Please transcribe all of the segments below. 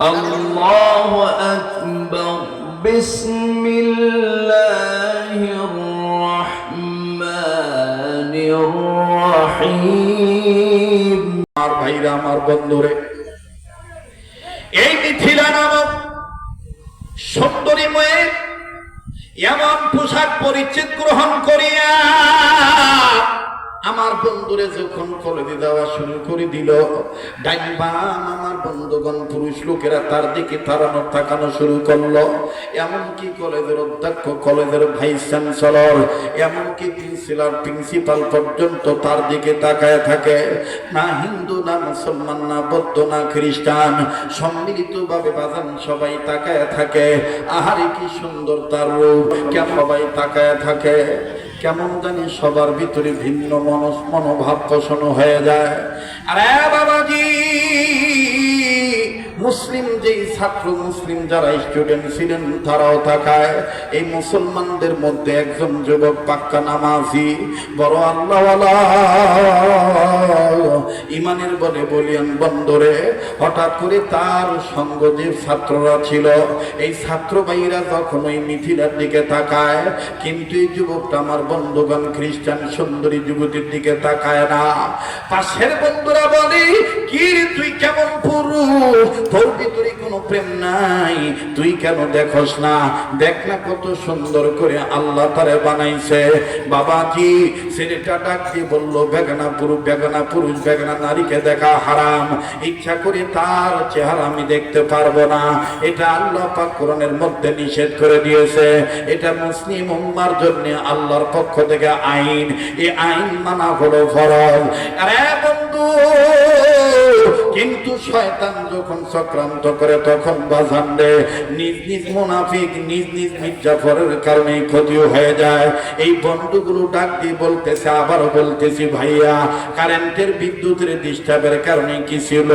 الله أكبر بسم الله الرحمن الرحيم আমার ভাইরা আমার বন্ধুরে এই মিথিলা নামক সুন্দরী মেয়ে এমন পোশাক পরিচ্ছেদ গ্রহণ করিয়া আমার বন্ধুরে যখন কলেজে দেওয়া শুরু করে দিল, ডাইন বাম আমার বন্ধুগণ পুরুষ লোকেরা তার দিকে তাড়ানো তাকানো শুরু করল। এমনকি কলেজের অধ্যক্ষ, কলেজের ভাইস চ্যান্সেলর, এমনকি প্রিন্সিপাল প্রিন্সিপাল পর্যন্ত তার দিকে তাকায় থাকে। না হিন্দু, না মুসলমান, না বৌদ্ধ, না খ্রিস্টান সম্মিলিত ভাবে বাজান সবাই তাকায় থাকে। আহারে কি সুন্দর তার রূপ, কেন সবাই তাকায় থাকে? কেমন জানি সবার ভিতরে ভিন্ন মনস মনোভাব পোষণ হয়ে যায়। আরে বাবাজি! মুসলিম যেই ছাত্র, মুসলিম যারা স্টুডেন্ট ছিলেন, তারাও থাকায় এই মুসলমানদের মধ্যে একজন যুবক পাক্কা নামাজি, বড় আল্লাহ ইমানের বলে বলিয়ান, বন্দরে, হঠাৎ করে তার সঙ্গ যে ছাত্ররা ছিল, এই ছাত্র ভাইরা যখন ওই মিথিলার দিকে তাকায়, কিন্তু এই যুবকটা আমার বন্ধুগণ খ্রিস্টান সুন্দরী যুবতীর দিকে তাকায় না। পাশের বন্ধুরা বলে, কি তুই কেমন পুরুষ? তোর ভিতরে কোনো প্রেম নাই। তুই কেন দেখস না? দেখ না কত সুন্দর করে আল্লাহ তারে বানাইছে। বাবাজি, ছেলেটা ডাক দিয়ে বলল বেগানা পুরুষ বেগানা পুরুষ বেগানা নারীকে দেখা হারাম। ইচ্ছা করে তার চেহারা আমি দেখতে পারব না। এটা আল্লাহ পাক কোরআনের মধ্যে নিষেধ করে দিয়েছে। এটা মুসলিম উম্মার জন্য আল্লাহর পক্ষ থেকে আইন। এই আইন মানা হলো ফরজ। আরে বন্ধু কিন্তু শয়তান যখন চক্রান্ত করে তখন বাজান রে নিজ নিজ মুনাফিক নিজ নিজ মির্জাফরের কারণে ক্ষতিও হয়ে যায়। এই বন্ধুগুলো ডাক দিয়ে বলতেছে আবারও বলতেছি ভাইয়া কারেন্টের বিদ্যুতের ডিস্টার্বের কারণে কি ছিল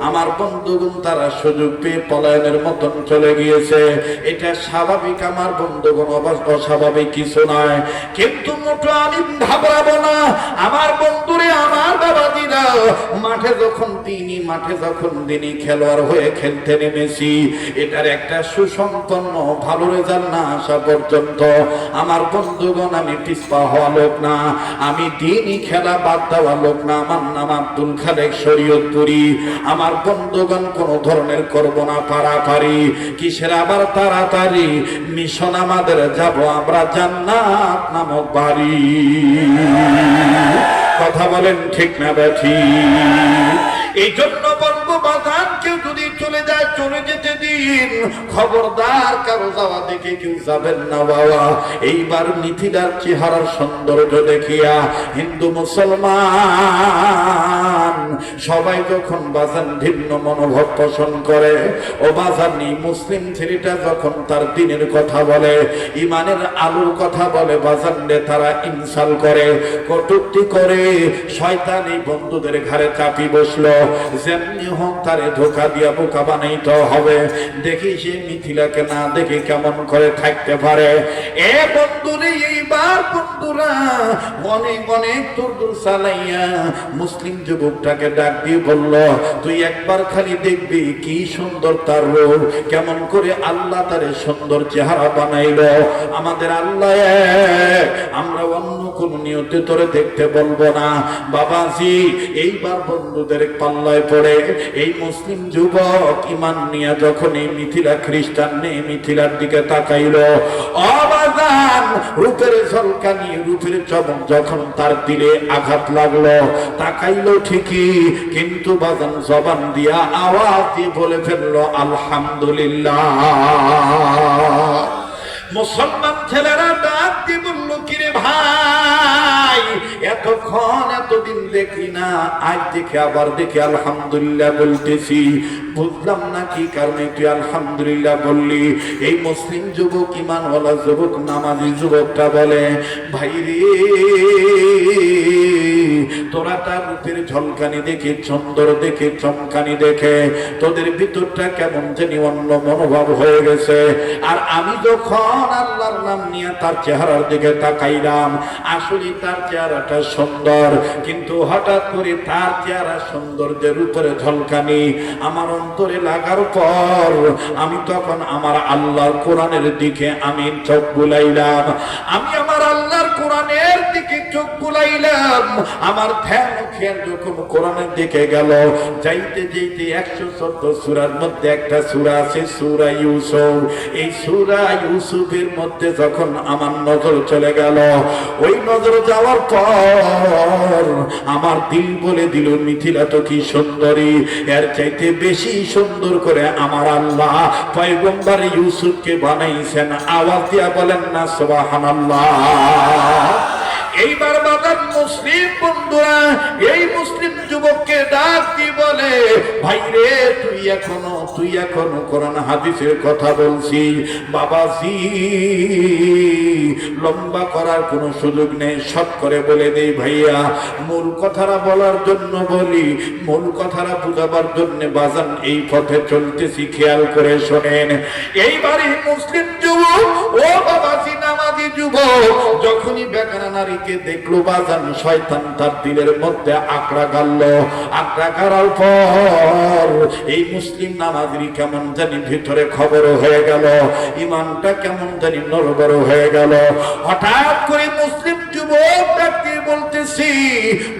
আমার বন্ধুগুন তারা সুযোগ পেয়ে পলায়নের মতন চলে গিয়েছে। এটা স্বাভাবিক আমার বন্ধুগুন অবাস অস্বাভাবিক কিছু নয়। কিন্তু মোটো আমি ঘাবড়াবো না। আমার বন্ধুরে আমার বাবাজিরা মাঠে যখন তিনি মাঠে যখন দিনই খেলোয়াড় হয়ে খেলতে নেমেছি, এটার একটা সুসম্পন্ন, ভালো রেজাল্ট না আসা পর্যন্ত আমার বন্ধুগণ, আমি পিসপা হওয়া লোক না, আমি দিনই খেলা বাদ দেওয়া লোক না, আমার নাম আব্দুল খালেক শরীয়তপুরি। আমার বন্ধুগণ, কোন ধরনের করব না, পারাপারি। কিসের আবার তাড়াতাড়ি? মিশন আমাদের যাব, আমরা জান্নাত নামক বাড়ি। কথা বলেন ঠিক না ব্যাঠি এই জন্য বলব বাধান কেউ যদি চলে যায়, চলে যেতে দিন। খবরদার কারও যাওয়া দেখে কেউ যাবেন না বাবা। এইবার মিথিলার চেহারার সৌন্দর্য দেখিয়া হিন্দু মুসলমান সবাই যখন বাজান ভিন্ন মনোভাব পোষণ করে, ও বাজানি মুসলিম ছেলেটা যখন তার দিনের কথা বলে, ইমানের আলুর কথা বলে বাজান রে তারা ইনসাল করে, কটুক্তি করে, শয়তান এই বন্ধুদের ঘাড়ে চাপি বসল। যেমনি হোক তারে ধোকা দিয়া বোকা বানাইতে হবে। দেখি সে মিথিলাকে না দেখে কেমন করে থাকতে পারে। এ বন্ধুরে, এইবার বন্ধুরা অনেক অনেক দূর দূর চালাইয়া মুসলিম যুবকটাকে ডাক দিয়ে বলল তুই একবার খালি দেখবি কি সুন্দর তার রূপ। কেমন করে আল্লাহ তারে সুন্দর চেহারা বানাইল। আমাদের আল্লাহ এক, আমরা অন্য কোন নিয়তে তোরে দেখতে বলব না। বাবাজি এইবার বন্ধুদের পাল্লায় পড়ে এই মুসলিম যুবক ইমান নিয়ে যখন এই মিথিলা খ্রিস্টান নেই মিথিলার দিকে তাকাইল অবাদান রূপের ঝলকানি রূপের চমক যখন তার দিলে আঘাত লাগল, তাকাইলো ঠিকই, কিন্তু বাজান জবান দিয়া আওয়াজ দিয়ে বলে ফেলল, আলহামদুলিল্লাহ। মুসলমান ছেলেরা ডাক দিয়ে বলল, কিরে ভাই, এতক্ষণ এতদিন দেখি না, আজ দেখে আবার দেখে আলহামদুলিল্লাহ বলতেছি। বুঝলাম না কি কারণে? তুই আলহামদুলিল্লাহ বললি, এই মুসলিম যুবক ইমানওয়ালা যুবক, নামাজি যুবকটা বলে, ভাই রে, তোরা তার রূপের ঝলকানি দেখে, চন্দর দেখে, চমকানি দেখে, তোদের ভিতরটা কেমন জানি অন্য মনোভাব হয়ে গেছে। আর আমি যখন আল্লাহর নাম নিয়ে তার চেহারার দিকে তাকাইলাম আসলে তার চেহারাটা সুন্দর। কিন্তু হঠাৎ করে তার চেহারা সৌন্দর্যের উপরে ঝলকানি, আমার অন্তরে লাগার পর আমি তখন আমার আল্লাহর কোরআনের দিকে আমি চোখ বুলাইলাম। আমি আমার আল্লাহর কোরআনের দিকে চোখ বুলাইলাম। আমার ধ্যান খেয়াল যখন কোরআনের দিকে গেল, যাইতে যাইতে একশো চোদ্দ সুরার মধ্যে একটা সুরা আছে, সুরা ইউসুফ। এই সুরা ইউসুফের মধ্যে যখন আমার নজর চলে গেল, ওই নজর যাওয়ার পর আমার দিল বলে দিল, মিথিলা তো কি সুন্দরী, এর চাইতে বেশি সুন্দর করে আমার আল্লাহ পয়গম্বর ইউসুফকে বানাইছেন। আওয়াজ দিয়া বলেন না সুবহানাল্লাহ। এইবার বাগান মুসলিম বন্ধুরা, এই মুসলিম যুবককে ডাক বলে, ভাই রে, তুই এখনও তুই এখনও কোরআন হাদিসের কথা বলছি বাবাজি, লম্বা করার কোনো সুযোগ নেই সব করে বলে দেই ভাইয়া। মূল কথাটা বলার জন্য বলি, মূল কথাটা বুঝাবার জন্য বাজান এই পথে চলতেছি, খেয়াল করে শোনেন। এইবারই মুসলিম যুবক, ও বাবাজি নামাজি যুবক, যখনই বেকারা নারীকে দেখল বাজান, শয়তান তার দিলের মধ্যে আকড়া গাড়ল। আকড়া গাড়ার পর এই মুসলিম নামাজি কেমন জানি ভিতরে খবর হয়ে গেল, ইমানটা কেমন জানি নরবর হয়ে গেল। হঠাৎ করে মুসলিম যুবক বলতেছি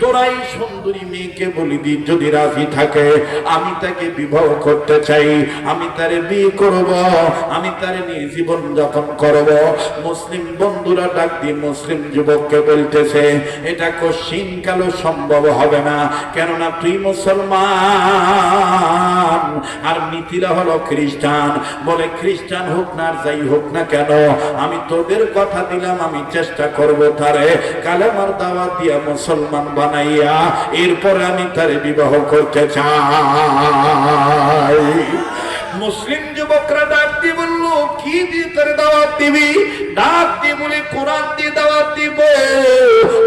তোরাই সুন্দরী মেয়েকে বলি দি, যদি রাজি থাকে, আমি তাকে বিবাহ করতে চাই, আমি তারে বিয়ে করব, আমি তারে নিয়ে জীবন যাপন করব। মুসলিম বন্ধুরা ডাক দিয়ে মুসলিম যুবককে বলতেছে এটা কশিন কালো সম্ভব হবে না। কেননা তুই মুসলমান, আর মিথিলা হলো খ্রিস্টান। বলে খ্রিস্টান হোক না, আর যাই হোক না কেন, আমি তোদের কথা দিলাম, আমি চেষ্টা করব তারে কালেমার দাওয়াত দিয়া মুসলমান বানাইয়া, এরপরে আমি তারে বিবাহ করতে চাই। মুসলিম যুবকরা ডাক দিয়ে বলল, কি দিয়ে তার দাওয়াত দিবি? ডাক দিয়ে বলে, কোরআন দিয়ে দাওয়াত দিব।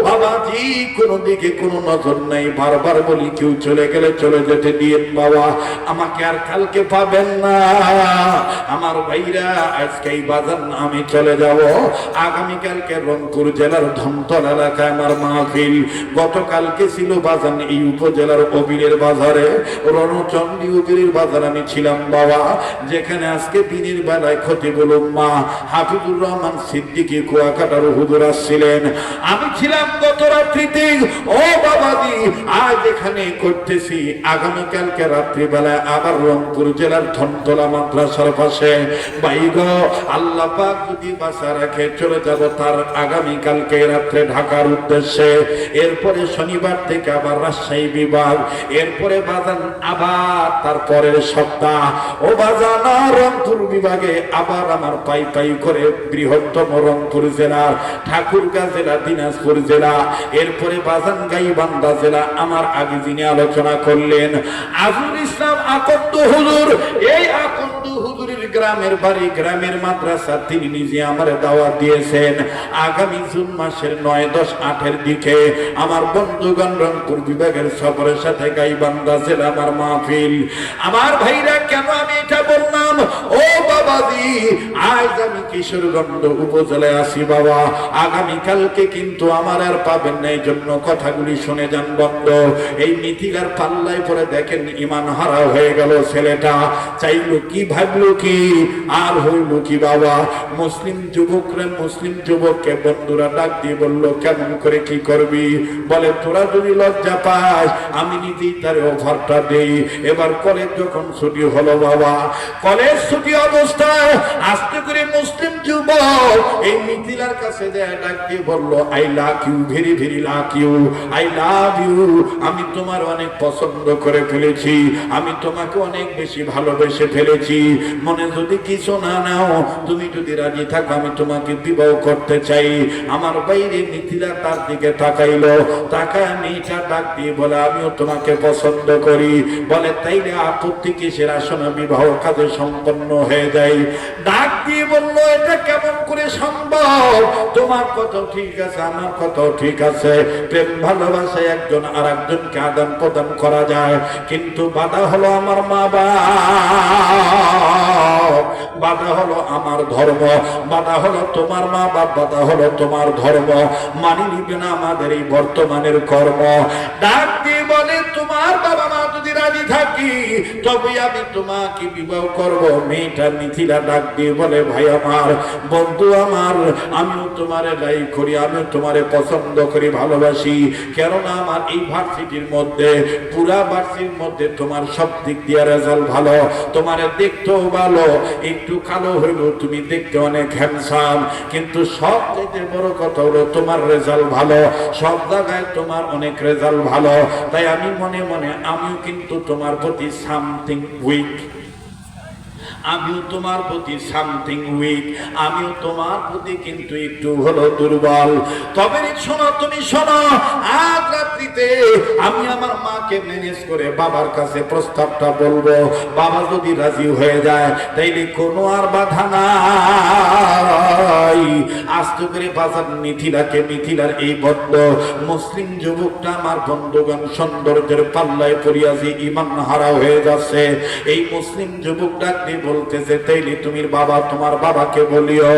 বাবাজি, কোনো দিকে কোনো নজর নাই। বারবার বলি, কেউ চলে গেলে চলে যেতে দিয়ে বাবা। আমাকে আর কালকে পাবেন না। আমার ভাইরা, আজকে এই বাজার না, আমি চলে যাব। আগামীকালকে রংপুর জেলার ধমতল এলাকায় আমার মাহফিল। গতকালকে ছিল বাজান এই উপজেলার অবিরের বাজারে। রণচন্ডী উবিরের বাজার আমি ছিলাম বাবা। যেখানে আজকে দিনের বেলায় ক্ষতি বলুন মা হাফিজুর রহমান সিদ্দিকি কুয়াকাটার হুজুর আসছিলেন। আমি ছিলাম গত রাত্রিতে, ও বাবাজি, আজ এখানে করতেছি। আগামীকালকে রাত্রিবেলায় আবার রংপুর জেলার ধনতলা মাদ্রাসার পাশে। বাইগ আল্লাহ যদি বাসা রাখে চলে যাব, তার আগামীকালকে রাত্রে ঢাকার উদ্দেশ্যে। এরপরে শনিবার থেকে আবার রাজশাহী বিভাগ। এরপরে বাজান আবার তারপরের সপ্তাহ। ও আবার আমার করে বৃহত্তম রংপুর জেলা, ঠাকুরগা জেলা, দিনাজপুর জেলা, এরপরে বাজান গাইবান্ধা জেলা আমার আগে যিনি আলোচনা করলেন। আজুল ইসলাম আকন্দ হুজুর, এই আকন্দ গ্রামের বাড়ি, গ্রামের মাদ্রাসা, তিনি নিজে আমার দাওয়াত দিয়েছেন। আগামী জুন মাসের নয়, দশ, আটের দিকে আমার বন্ধুগণ রংপুর বিভাগের সফরের সাথে গাইবান্ধা জেলা আমার মাহফিল। আমার ভাইরা, কেন আমি এটা বললাম? ও বাবাজি, আজ আমি কিশোরগঞ্জ উপজেলায় আসি বাবা। আগামী কালকে কিন্তু আমার আর পাবেন না এই জন্য কথাগুলি শুনে যান বন্ধ। এই মিথিলার পাল্লায় পরে দেখেন, ইমান হারা হয়ে গেল ছেলেটা। চাইলো কি, ভাবলো কি? আর হইল কি বাবা? মুসলিম যুবকরা মুসলিম যুবককে বন্ধুরা ডাক দিয়ে বলল, কেমন করে কি করবি? বলে, তোরা যদি লজ্জা পাস, আমি নিজেই তার অফারটা দেই। এবার কলেজ যখন ছুটি হলো বাবা কলেজ ছুটি অবস্থায় আস্তে করে মুসলিম যুবক এই মিথিলার কাছে যায়, ডাক দিয়ে বলল I love you very very love you I love you আমি তোমার অনেক পছন্দ করে ফেলেছি, আমি তোমাকে অনেক বেশি ভালোবেসে ফেলেছি। মনে যদি কিছু না নাও, তুমি যদি রাজি থাকো, আমি তোমাকে বিবাহ করতে চাই। আমার বাইরে মিথিলা তার দিকে তাকাইলো। তাকায় মেয়েটা ডাক দিয়ে বলে, আমিও তোমাকে পছন্দ করি। বলে, তাইলে আপত্তি কিসের? আসনে বিবাহ কাজে সম্পন্ন হয়ে যায় ডাক দিয়ে বলল, এটা কেমন করে সম্ভব? তোমার কত ঠিক আছে, আমার কত ঠিক আছে। প্রেম ভালোবাসায় একজন আর একজনকে আদান প্রদান করা যায়। কিন্তু বাধা হলো আমার মা বাবা বাধা হলো আমার ধর্ম, বাধা হলো তোমার মা বাপ, বাধা হলো তোমার ধর্ম। মানি নিবে না আমাদের এই বর্তমানের কর্ম। ডাক দিয়ে বলে, তোমার বাবা মা যদি রাজি থাকি তবে আমি তোমাকে বিবাহ করব। মেয়েটা মিথিলা ডাক দিয়ে বলে, ভাই আমার, বন্ধু আমার, আমিও তোমার লাইক করি, আমিও তোমারে পছন্দ করি, ভালোবাসি। কেননা আমার এই ভার্সিটির মধ্যে, পুরা ভার্সিটির মধ্যে তোমার সব দিক দিয়ে রেজাল্ট ভালো। তোমারে দেখতেও ভালো একটু কালো হইল, তুমি দেখতে অনেক হ্যান্ডসাম কিন্তু সব থেকে বড় কথা হলো, তোমার রেজাল্ট ভালো। সব জায়গায় তোমার অনেক রেজাল্ট ভালো। তাই আমি মনে মনে, আমিও কিন্তু তোমার প্রতি সামথিং উইক আমিও তোমার প্রতি সামথিং উইক আমিও তোমার প্রতি কিন্তু একটু হলো দুর্বল। তবে শোনো, তুমি শোনো, আজ রাত্রিতে আমি আমার মাকে ম্যানেজ করে বাবার কাছে প্রস্তাবটা বলব। বাবা যদি রাজি হয়ে যায়, তাইলে কোনো আর বাধা নাই। আস্ত করে বাজার মিথিলাকে, মিথিলার এই বদ্ধ মুসলিম যুবকটা আমার বন্ধুগণ সৌন্দর্যের পাল্লায় পড়িয়া যে ইমান হারা হয়ে যাচ্ছে, এই মুসলিম যুবকটাকে বলতেছে তাইলে তুমি বাবা, তোমার বাবাকে বলিও,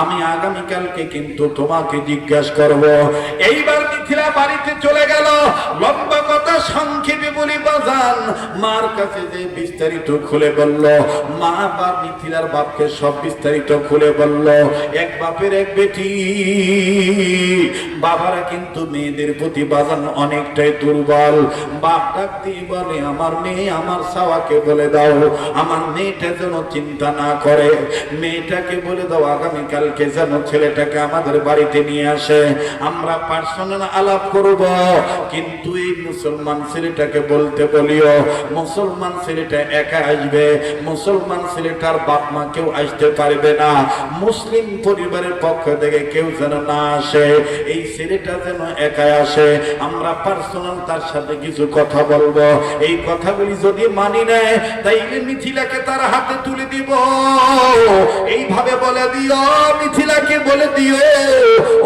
আমি আগামীকালকে কিন্তু তোমাকে জিজ্ঞাসা করব। এইবার মিথিলা বাড়িতে চলে গেল। মার কাছে যে বিস্তারিত খুলে বলল, মা বা মিথিলার বাপকে সব বিস্তারিত খুলে বলল, এক বাপের এক বেটি। বাবারা কিন্তু মেয়েদের প্রতি বাজান অনেকটাই দুর্বল। বাপ ডাক বলে, আমার মেয়ে, আমার সাওয়াকে বলে দাও। আমার মেয়েটা যেন চিন্তা না করে। মেয়েটাকে বলে দাও, আগামীকালকে যেন ছেলেটাকে আমাদের বাড়িতে নিয়ে আসে। আমরা পার্সোনাল আলাপ করব। কিন্তু এই মুসলমান ছেলেটাকে বলতে বলিও মুসলমান ছেলেটা একা আসবে, মুসলমান ছেলেটার বাপ মা কেউ আসতে পারবে না। মুসলিম পরিবারের পক্ষ থেকে কেউ যেন না আসে, এই ছেলেটা যেন একা আসে। আমরা পার্সোনাল তার সাথে কিছু কথা বলব। এই কথাগুলি যদি মানি নেয়, তাইলে মিথিলাকে তার হাতে তুলে দিব। এইভাবে বলে দিও, মিথিলাকে বলে দিও।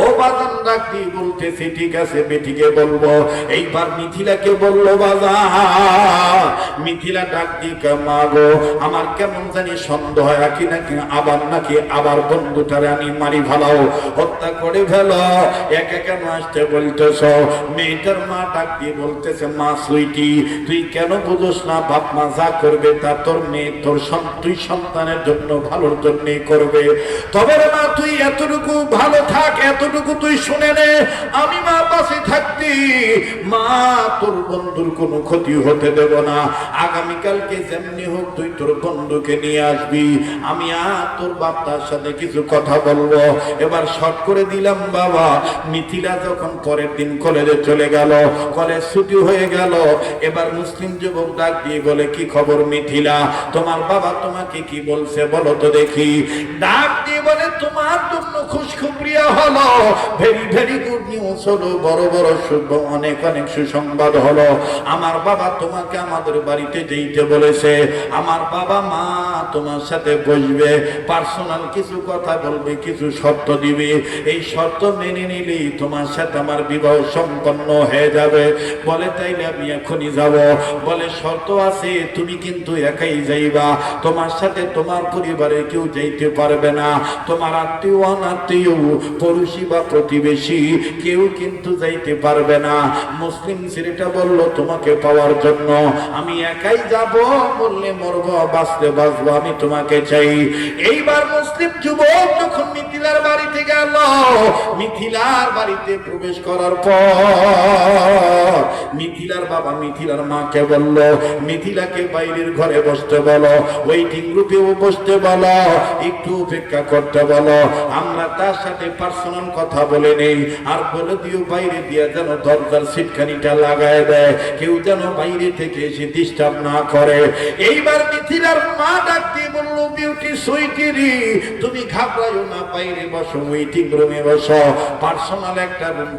ও বাজান রাখি বলতেছি, ঠিক আছে, বেটিকে বলব। এইবার মিথিলাকে বলল বাজা মিথিলা ডাক দিয়ে মাগো আমার কেমন জানি সন্দেহ হয় নাকি, আবার নাকি, আবার বন্ধুটারে আমি মারি ফেলাও, হত্যা করে ফেলো, একে কেন আসতে বলতেছ? মেয়েটার মা ডাক দিয়ে বলতেছে, মা, সুইটি, তুই কেন বুঝোস না বাপ মা যা করবে তা তোর মেয়ে, তোর তুই সন্তানের জন্য ভালোর জন্যই করবে। তবে মা, তুই এতটুকু ভালো থাক, এতটুকু তুই শুনে নে, আমি মা পাশে থাকতি, মা, তোর বন্ধুর কোনো ক্ষতি হতে দেব না। আগামীকালকে যেমনি হোক তুই তোর বন্ধুকে নিয়ে আসবি। আমি আর তোর বাপটার সাথে কিছু কথা বলব। এবার শর্ট করে দিলাম, বাবা। মিথিলা যখন পরের দিন কলেজে চলে গেল, কলেজ ছুটি হয়ে গেল, এবার মুসলিম যুবক ডাক দিয়ে বলে, কি খবর মিথিলা? তোমার বাবা তোমাকে কি বলছে বলো তো দেখি। ডাক দিয়ে বলে, তোমার জন্য খুশখুবরিয়া হলো। ভেরি ভেরি গুড নিউজ হলো। বড় বড় শুভ, অনেক অনেক সুসংবাদ হলো। আমার বাবা তোমাকে আমাদের বাড়িতে যেতে বলেছে, আমার বাবা মা তোমার সাথে বসবে, পার্সোনাল কিছু কথা বলবে, কিছু শর্ত দিবে। এই শর্ত মেনে নিলেই তোমার সাথে আমার বিবাহ সম্পন্ন হয়ে যাবে। বলে, তাইলে আমি এখনই যাব। বলে, শর্ত আছে, তুমি কিন্তু একাই যাইবা। তোমার সাথে তোমার পরিবারে কেউ যাইতে পারবে না। তোমার আত্মীয় অনাত্মীয়, পড়োশি বা প্রতিবেশী, কেউ কিন্তু যাইতে পারবে না। মুসলিম ছেলেটা বলল, তোমাকে পাওয়ার জন্য আমি একাই যাব, বললে মরব বাঁচতে বাঁচবো, আমি তোমাকে চাই। এইবার মুসলিম যুবক যখন মিথিলার বাড়িতে গেল, মিথিলার বাড়িতে প্রবেশ করার পর মিথিলার বাবা মিথিলার মাকে বলল, মিথিলাকে বাইরের ঘরে বসতে বলো, ওয়েটিং গ্রুপেও বসতে বলো, একটু অপেক্ষা করতে বলো। আমরা তার সাথে পার্সোনাল কথা বলে নেই, আর বলে দিও, বাইরে দিয়ে যেন দরজার সিটখানিটা লাগায় দেয়। কেউ যেন বাইরে থেকে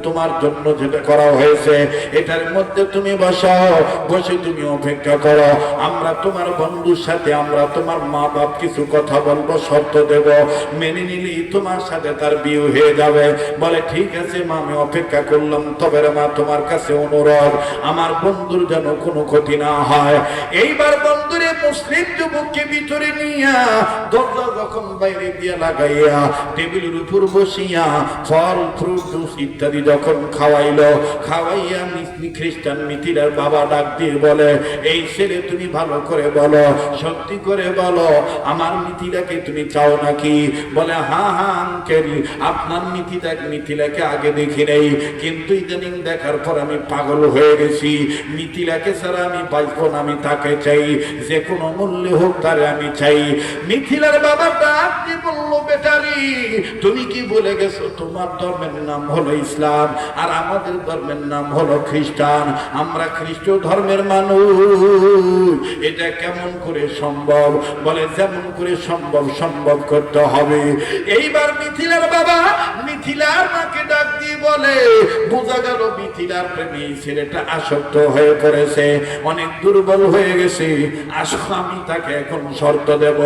তোমার জন্য যেটা করা হয়েছে, এটার মধ্যে তুমি বসো তুমি অপেক্ষা করো। আমরা তোমার বন্ধুর সাথে, আমরা তোমার মা বাপ কিছু কথা বলব, শর্ত দেব। মেনে নিলেই তোমার সাথে তার বিয়ে হয়ে যাবে। বলে, ঠিক আছে মা, আমি অপেক্ষা করলাম, তবে মা, তোমার কাছে অনুরোধ, আমার বন্ধুর যেন কোনো ক্ষতি না হয়। এইবার বন্ধুরে মুসলিম যুবককে ভিতরে নিয়া দরজা যখন বাইরে দিয়া লাগাইয়া টেবিলের উপর বসিয়া ফল, ফ্রুট, জুস ইত্যাদি যখন খাওয়াইলো, খাওয়াইয়া খ্রিস্টান মিতিরার বাবা ডাক দিয়ে বলে, এই ছেলে তুমি ভালো করে বলো, সত্যি করে বলো, আমার মিথিলাকে তুমি চাও নাকি? বলে, হা হ্যাঁ আঙ্কেল, আপনার মিথিলাকে মিথিলাকে আগে দেখি নেই, কিন্তু ইদানিং দেখার পর আমি পাগল হয়ে গেছি। মিথিলাকে ছাড়া আমি বাঁচব না, আমি তাকে চাই, যে কোনো মূল্যে হোক তারে আমি চাই। মিথিলার বাবা ডাক বলল বেটারি তুমি কি বলে গেছো? তোমার ধর্মের নাম হলো ইসলাম, আর আমাদের ধর্মের নাম হলো খ্রিস্টান। আমরা খ্রিস্ট ধর্মের মানুষ। এটা কেমন করে সম্ভব? বলে, যেমন করে সম্ভব সম্ভব করতে হবে। এইবার মিথিলার বাবা মিথিলার মাকে ডাক দিয়ে বলে, বোঝা গেল মিথিলার প্রেমী ছেলেটা আসক্ত হয়ে পড়েছে। অনেক দুর্বল হয়ে গেছে। আসো, আমি তাকে এখন শর্ত দেব।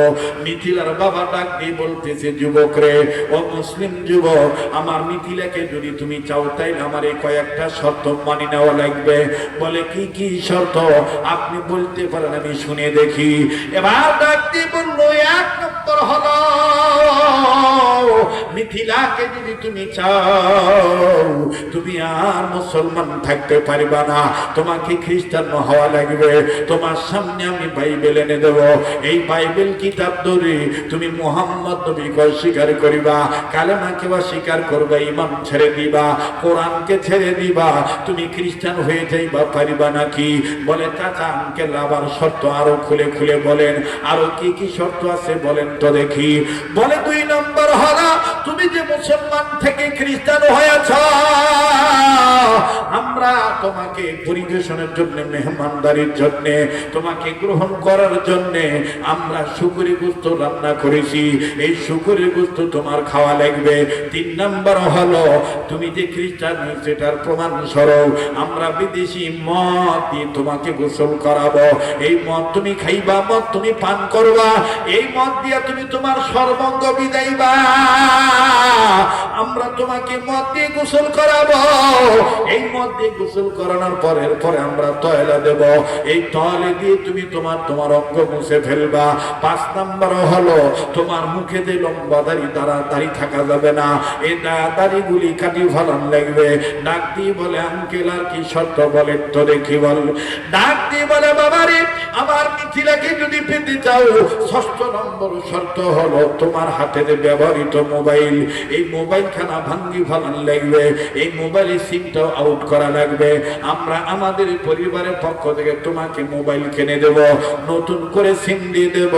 মিথিলার বাবা ডাক দিয়ে বলতেছে, যুবক রে, ও মুসলিম যুবক, আমার মিথিলাকে যদি তুমি চাও, তাইলে আমার এই কয়েকটা শর্ত মানি নেওয়া লাগবে। বলে, কি কি শর্ত? আপনি বলতে পারেন, আমি শুনে দেখি। এবার ডাক দিয়ে বলল, এক নম্বর হলো মিথিলাকে যদি তুমি চাও, তুমি আর মুসলমান থাকতে পারবা না। তোমাকে খ্রিস্টান হওয়া লাগবে। তোমার সামনে আমি বাইবেল এনে দেব। এই বাইবেল কিতাব ধরে তুমি মোহাম্মদ নবীকে স্বীকার করিবা, কালেমাকে স্বীকার করবা, ইমান ছেড়ে দিবা, কোরআনকে ছেড়ে দিবা। তুমি খ্রিস্টান হয়ে যাইবা, পারিবা নাকি? বলে, চাচা, আঙ্কেল, আবার শর্ত আরও খুলে খুলে বলেন। আরও কি কি শর্ত আছে বলেন তো দেখি। বলে, দুই নম্বর হলো তুমি যে মুসলমান থেকে খ্রিস্টান হয়েছ, আমরা তোমাকে পরিবেশনের জন্য, মেহমানদারির জন্য, তোমাকে গ্রহণ করার জন্য আমরা শুকুরি গুস্ত রান্না করেছি। এই শুকুরি গুস্ত তোমার খাওয়া লাগবে। তিন নম্বর হলো, তুমি যে খ্রিস্টান সেটার প্রমাণ স্বরূপ আমরা বিদেশি মদ দিয়ে তোমাকে গোসল করাবো। এই মদ তুমি খাইবা, মদ তুমি পান করবা। এই মদ দিয়া তুমি তোমার সর্বঙ্গ বিদাইবা আমরা তোমাকে মদ দিয়ে গোসল করাবো। এই মদ দিয়ে গোসল করানোর পরের পরে আমরা তয়লা দেব। এই তয়লে দিয়ে তুমি তোমার তোমার অঙ্গ মুছে ফেলবা। পাঁচ নাম্বার হলো, তোমার মুখে যে লম্বা দাড়ি দ্বারা দাড়ি থাকা যাবে না। এই দাড়ি গুলি কাটি ফলান লাগবে। ডাক দিয়ে বলে, আঙ্কেল, আর কি শর্ত বলে তো দেখি বল। ডাক দিয়ে বলে, বাবা বাবারে আমার মিথিলাকে যদি পেতে চাও, ষষ্ঠ নম্বর শর্ত হলো, তোমার হাতে যে ব্যবহৃত মোবাইল এই মোবাইল খানা ভাঙ্গি ফলান লাগবে। এই মোবাইলের সিমটাও আউট করা লাগবে। আমরা আমাদের পরিবারের পক্ষ থেকে তোমাকে মোবাইল কিনে দেব, নতুন করে সিম দিয়ে দেব,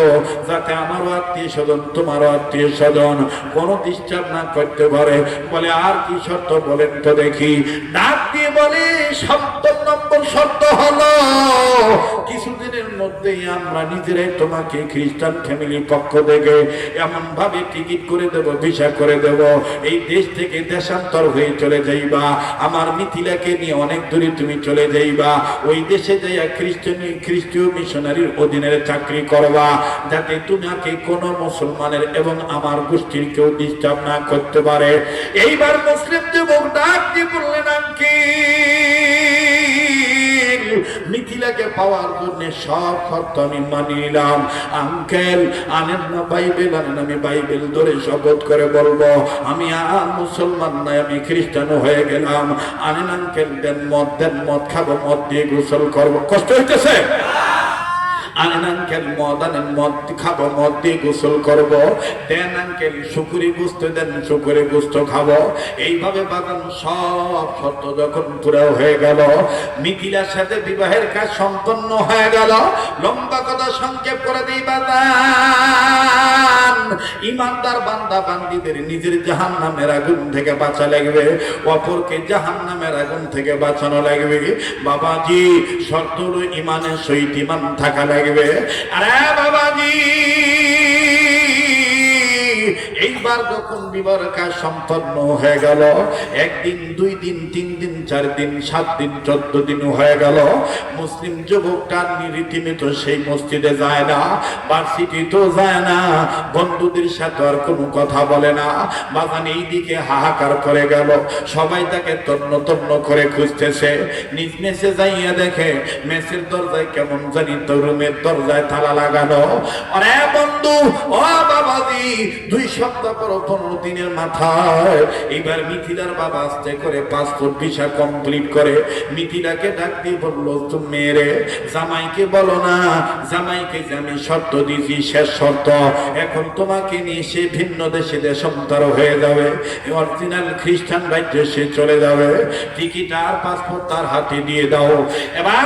যাতে আমারও আত্মীয় স্বজন তোমারও আত্মীয় স্বজন কোনো ডিস্টার্ব না করতে পারে। বলে আর কি শর্ত বলেন তো দেখি? ডাক দিয়ে বলে, সপ্তম শর্ত হলো, কিছুদিনের মধ্যেই আমরা নিজেরাই তোমাকে খ্রিস্টান ফ্যামিলির পক্ষ থেকে এমন ভাবে টিকিট করে দেব, ভিসা করে দেব। এই দেশ থেকে দেশান্তর হয়ে চলে যাইবা। আমার মিথিলাকে নিয়ে অনেক দূরে তুমি চলে যাইবা। ওই দেশে যাইয়া খ্রিস্টানি, খ্রিস্টীয় মিশনারির অধীনের চাকরি করবা, যাতে তোমাকে কোনো মুসলমানের এবং আমার গোষ্ঠীর কেউ ডিস্টার্ব না করতে পারে। এইবার মুসলিম যুবক ডাক দিয়ে বললেন, আঙ্কিল! মিথিলাকে পাওয়ার জন্য সব শর্ত আমি মানিলাম আঙ্কেল, আনেন না বাইবেল, আনেন আমি বাইবেল ধরে শপথ করে বলব, আমি আর মুসলমান নাই আমি খ্রিস্টান হয়ে গেলাম। আনেন আঙ্কেল, দেন মদ দেন মদ, খাব, মদ দিয়ে গোসল করব। কষ্ট হইতেছে? আনেন আঙ্কেল মদ আনেন মদ খাব, মদ দিয়ে গোসল করব। দেন আঙ্কেল শুকুরি গুস্ত দেন, শুকুরি গুস্ত খাব। এইভাবে বাগান সব শর্ত যখন পুরো হয়ে গেল, মিথিলার সাথে বিবাহের কাজ সম্পন্ন হয়ে গেল, লম্বা কথা সংক্ষেপ করে দিই বাগান। ইমানদার বান্দা বান্দিদের নিজের জাহান নামের আগুন থেকে বাঁচা লাগবে, অপরকে জাহান নামের আগুন থেকে বাঁচানো লাগবে। বাবাজি, শর্ত ইমানের সহিত ইমান থাকা লাগবে। আরে বাবাজি এইবার যখন বিবাহের কাজ সম্পন্ন হয়ে গেল, একদিন, দুই দিন, তিন দিন, চার দিন, সাত দিন, চোদ্দ দিন হয়ে গেল, মুসলিম যুবকটা রীতিমতো সেই মসজিদে যায় না ভার্সিটি তো যায় না, বন্ধুদের সাথে আর কোনো কথা বলে না বাগান এই দিকে হাহাকার করে গেল, সবাই তাকে তন্ন তন্ন করে খুঁজতেছে, নিজ মেসে যাইয়া দেখে মেসের দরজায় কেমন জানি তো রুমের দরজায় তালা লাগানো, আরে বন্ধু, ও বাবাজি দুই সপ্তাহ পর পনেরো দিনের মাথায় এবার মিথিলার বাবা আসতে করে পাসপোর্ট ভিসা কমপ্লিট করে। মিথিলাকে ডাক দিয়ে বলল জামাইকে বলো না, জামাইকে আমি শর্ত দিয়েছি, শেষ শর্ত। এখন তোমাকে নিয়ে সে ভিন্ন দেশে দেশান্তর হয়ে যাবে। অরিজিনাল খ্রিস্টান রাজ্যে সে চলে যাবে। টিকিট আর পাসপোর্ট তার হাতে দিয়ে দাও। এবার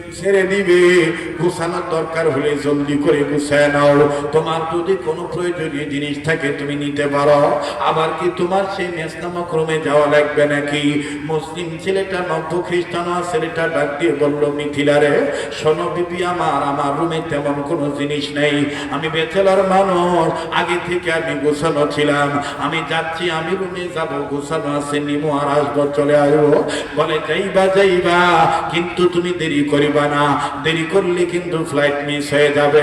ছেড়ে দিবে। গুছানোর দরকার হলে জলদি করে গুছায় নাও। তোমার যদি কোনো প্রয়োজনীয় জিনিস থাকে তুমি নিতে পারো। আবার কি তোমার সেই মেস নামক রুমে যাওয়া লাগবে নাকি? মুসলিম ছেলেটা নব্য খ্রিস্টান ছেলেটা ডাক দিয়ে বলল, মিথিলারে, শোনো বিবি আমার আমার রুমে তেমন কোনো জিনিস নেই। আমি বেচেলার মানুষ, আগে থেকে আমি গোছানো ছিলাম। আমি যাচ্ছি, আমি রুমে যাব, গোছানো আছে, নিমো আর আসব, চলে আসব বলে, যাইবা যাইবা, কিন্তু তুমি দেরি করিবা না। দেরি করলে কিন্তু ফ্লাইট মিস হয়ে যাবে।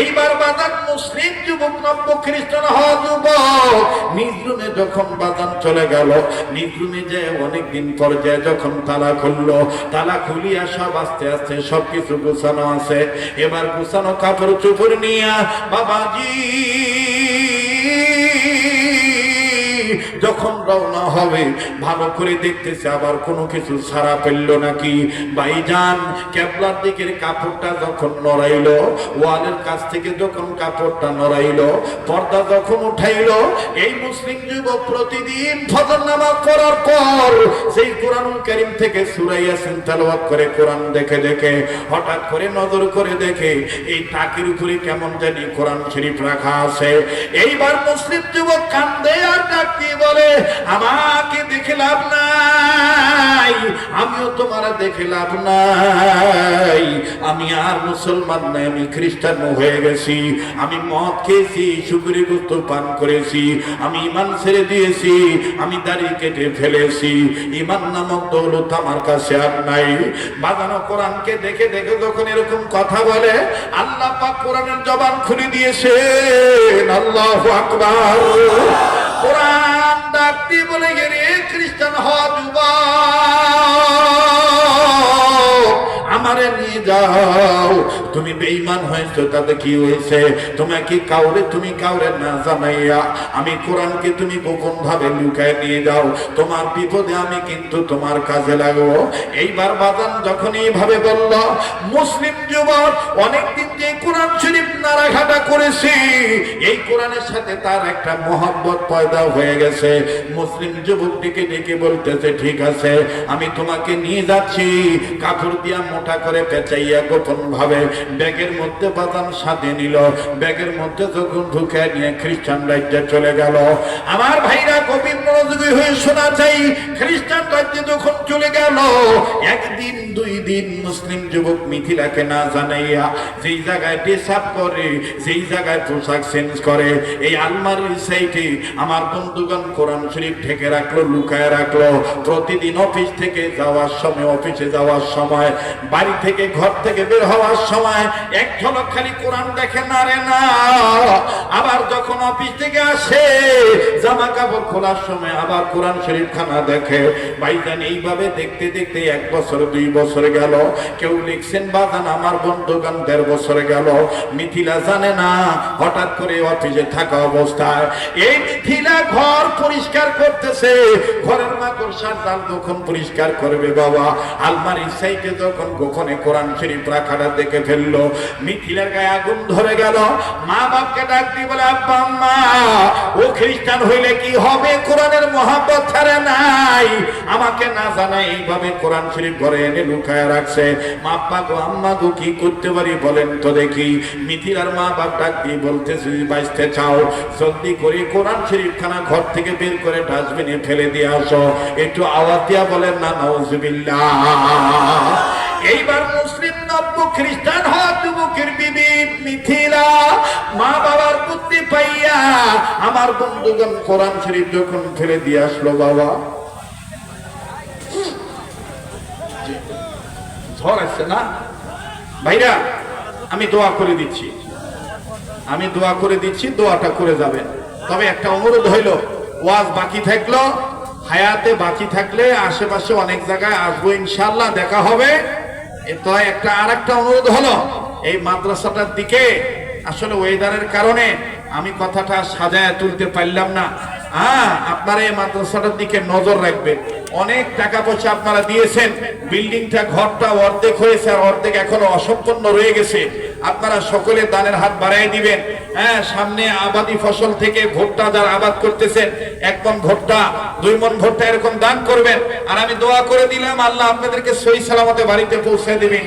এইবার বাজার মুসলিম যুবক নব্য খ্রিস্টান হওয়া যুবক নিজ রুমে যখন বাজান চলে গেল নিজ রুমে যে অনেকদিন পর যায় যখন তালা খুললো, তালা খুলিয়া সব আস্তে আস্তে সবকিছু গুছানো আছে। এবার গুছানো কাপড় চোপড় নিয়ে, বাবাজি যখন রওনা হবে, ভালো করে দেখতেছে আবার কোনো কিছু ছাড়া পেললো নাকি। ভাইজান ক্যাবলার দিকের কাপড়টা যখন নড়াইলো, ওয়ালের কাছ থেকে যখন কাপড়টা নড়াইলো, পর্দা যখন উঠাইলো, এই মুসলিম যুবক প্রতিদিন ফজর নামাজ পড়ার পর সেই কোরআন কারিম থেকে সুরাইয়াছেন তেলাওয়াত করে কোরআন দেখে দেখে, হঠাৎ করে নজর করে দেখে এই টাকির উপরে কেমন জানি কোরআন শরীফ রাখা আছে। এইবার মুসলিম যুবক কান্দে আর ডাক দিয়ে বলে, আমাকে দেখে লাভ নাই, আমিও তোমার দেখে লাভ নাই। আমি আর মুসলমান নাই, আমি খ্রিস্টান হয়ে গেছি। আমি মদ খেয়েছি সুগুরি গুস্ত পান করেছি। আমি ইমান ছেড়ে দিয়েছি, আমি দাড়ি কেটে ফেলেছি। ইমান নামক দৌলত আমার কাছে আর নাই। বাগানো কোরআনকে দেখে দেখে যখন এরকম কথা বলে, আল্লাহ পাক কোরআনের জবান খুলে দিয়েছে আল্লাহ আকবার। কোরআন ডাক দিয়ে বলে গেলে খ্রিস্টান হওয়া যুবা আমারে নিয়ে যাও তুমি বেঈমান হয়েছো, তাতে কি হয়েছে? তোমাকে কাউরে, তুমি কাউরে না জানাইয়া আমি কোরআনকে তুমি গোপন ভাবে লুকায় নিয়ে যাও। তোমার বিপদে আমি কিন্তু তোমার কাজে লাগবো। এইবার বাজান যখন এইভাবে বলল, মুসলিম যুবক, অনেকদিন যে কোরআন শরীফ নাড়াঘাটা করেছি, এই কোরআনের সাথে তার একটা মহব্বত পয়দা হয়ে গেছে। মুসলিম যুবকটিকে ডেকে বলতেছে, ঠিক আছে, আমি তোমাকে নিয়ে যাচ্ছি। কাপড় দিয়া মোটা করে পেঁচাইয়া গোপন ভাবে ব্যাগের মধ্যে বাদাম সাথে নিল। ব্যাগের মধ্যে যখন ঢুকে নিয়ে খ্রিস্টান রাজ্যে চলে গেল। আমার ভাইরা কবির মনোযোগী হয়ে শোনা চাই, খ্রিস্টান রাজ্যে যখন চলে গেল, একদিন, দুই দিন মুসলিম যুবক মিথিলাকে না জানাইয়া যেই জায়গায় পেশাব করে, যেই জায়গায় পোশাক চেঞ্জ করে, এই আলমারির সাইডে আমার বন্ধুগণ কোরআন শরীফ ঢেকে রাখল, লুকায় রাখল। প্রতিদিন অফিস থেকে যাওয়ার সময়, অফিসে যাওয়ার সময়, বাড়ি থেকে ঘর থেকে বের হওয়ার সময় এক ঝলক খালি কোরআন দেখে না রে না। আবার যখন অফিস থেকে আসে, জামা কাপড় খোলার সময় আবার কোরআন শরীফ খানা দেখে। ভাইজান এইভাবে দেখতে দেখতে এক বছর, দুই বছর গেল। কেউ লিখছেন, বাজান আমার বন্ধুগান দেড় বছর গেল। মিথিলা জানে না, হঠাৎ করে অফিসে থাকা অবস্থায়। এই মিথিলা ঘর পরিষ্কার করতেছে। ঘরের মাকড় সার যখন পরিষ্কার করবে বাবা, আলমারির সাইডে যখন ওখানে কোরআন শরীফ রাখাটা দেখে ফেলল মিথিলের গায়ে আগুন ধরে গেল। মা বাপকে ডাক দিয়ে বলে, আব্বা, আম্মা, ও খ্রিস্টান হইলে কি হবে? কোরআনের মহাব্বত ছাড়া নাই। আমাকে না জানাই এইভাবে কোরআন শরীফ ঘরে এনে লুকায় রাখছে। মা আব্বা গো, আম্মা গো, কি করতে পারি বলেন তো দেখি। মিথিলার মা বাপ ডাক দিয়ে বলতে, যদি বাঁচতে চাও, জলদি করে কোরআন শরীফ খানা ঘর থেকে বের করে ডাস্টবিনে ফেলে দিয়ে আসো। একটু আওয়াজ দিয়া বলেন, না নওজুবিল্লাহ এইবার মুসলিম নব্য খ্রিস্টান হওয়া যুবকের বিবি মিথিলা। মা বাবার বুদ্ধি পাইয়া আমার বন্ধুগণ কোরআন শরীফ যখন ফেলে দিয়ে আসলো, বাবা। আসছে না? ভাইরা, আমি দোয়া করে দিচ্ছি। আমি দোয়া করে দিচ্ছি, দোয়াটা করে তবে একটা অনুরোধ হইল, ওয়াজ বাকি থাকল, হায়াতে বাকি থাকলে আশেপাশে অনেক জায়গায় আসব ইনশাল্লাহ দেখা হবে। তো একটা আর একটা অনুরোধ হলো, এই মাদ্রাসাটার দিকে আসলে ওয়েদারের কারণে আমি কথাটা সাজায় তুলতে পারলাম না। হ্যাঁ আপনারা এই মাদ্রাসাটার দিকে নজর রাখবেন। অনেক টাকা পয়সা আপনারা দিয়েছেন, বিল্ডিংটা, ঘরটা অর্ধেক হয়েছে আর অর্ধেক এখনও অসম্পন্ন রয়ে গেছে। আপনারা সকলে দানের হাত বাড়াই দিবেন। হ্যাঁ সামনে আবাদি ফসল থেকে ভুট্টা যারা আবাদ করতেছেন এক মন ভুট্টা, দুই মন ভুট্টা এরকম দান করবেন। আর আমি দোয়া করে দিলাম, আল্লাহ আপনাদেরকে সই সালামতে বাড়িতে পৌঁছে দিবেন।